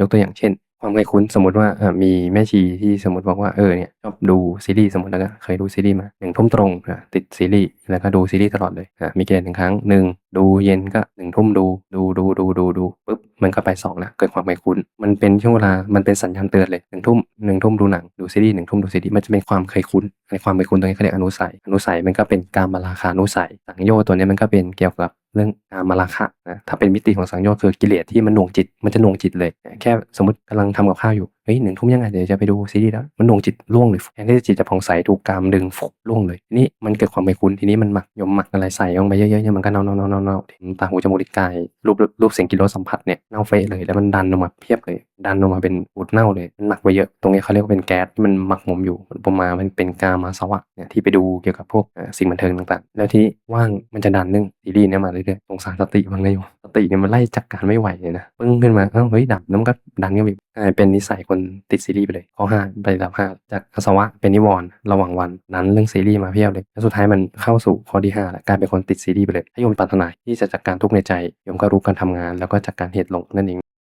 ยกตัวอย่างเช่น ความเคยคุ้นสมมติว่ามีแม่ชีที่สมมติบอกว่าเออเนี่ยชอบดูซีรีส์สมมติแล้วก็เคยดูซีรีส์มาหนึ่งทุ่มตรงอะติดซีรีส์แล้วก็ดูซีรีส์ตลอดเลยอะมีเกณฑ์หนึ่งครั้งหนึ่งดูเย็นก็หนึ่งทุ่มดูดูดูดูดูดูปุ๊บมันก็ไปสองละเกิดความเคยคุ้น มันเป็นช่วงเวลามันเป็นสัญญาณเตือนเลยหนึ่งทุ่มหนึ่งทุ่มดูหนังดูซีรีส์หนึ่งทุ่มดูซีรีส์มันจะเป็นความเคยคุ้นในความเคยคุ้นตรงนี้เขาเรียกอนุสัยอนุสัยมันก็เป็นการมาราคานุสัยสังโยชน์ตัวนี้มันก็เป็นเกี่ยวกับ เรื่องการมาราคะนะถ้าเป็นมิติของสังโยชน์คือกิเลสที่มันหน่วงจิต มันจะหน่วงจิตเลย แค่สมมติกำลังทำกับข้าวอยู่ ฮ้ยหนึ่งทุ่มยังไงเดี๋ยวจะไปดูซีรีส์แล้วมันหน่วงจิตล่วงเลยแทนที่จิตจะผ่องใสถูกกามดึงฟุกล่วงเลยทีนี่มันเกิดความไม่คุ้นทีนี้มันหมักยมหมักอะไรใส่ลงไปเยอะๆเนี่ยมันก็เน่าเน่าเน่าเน่าเน่าถึงตาหูจมูกลิ้นกายรูปรูปเสียงกลิ่นรสสัมผัสเนี่ยเน่าเฟะเลยแล้วมันดันออกมาเพียบเลย ดันออกมาเป็นบูดเน่าเลยมันหมักไปเยอะตรงนี้เขาเรียกว่าเป็นแก๊สที่มันหมักหมมอยู่อุปมามันเป็นกามาสวะเนี่ยที่ไปดูเกี่ยวกับพวกสิ่งบันเทิงต่างๆ แล้วที่ว่างมันจะดันเรื่องซีรีส์เนี่ยมาเรื่อยๆสงสารสติมันเลยอยู่สติเนี่ยมันไล่จัดการไม่ไหวเลยนะปึ้งขึ้นมาเอ้าเฮ้ยดับแล้วมันก็ดันกันอีก ลายเป็นนิสัยคนติดซีรีส์ไปเลยข้อห้าไปดับห้าจากอาสวะเป็นนิวรณ์ระหว่างวันนั้นเรื่องซีรีส์มาเพียบเลยแล้วสุดท้ายมันเข้าสู่ข้อที่ห้าแล้วกลายเป็นคนติดซีรีส์ไปเลยถ้าโยมปรารถนาที่จะจัดการทุกในใจโยมก็รู้การทำงาน แล้วก็จัดการเหตุลงนั่นเอง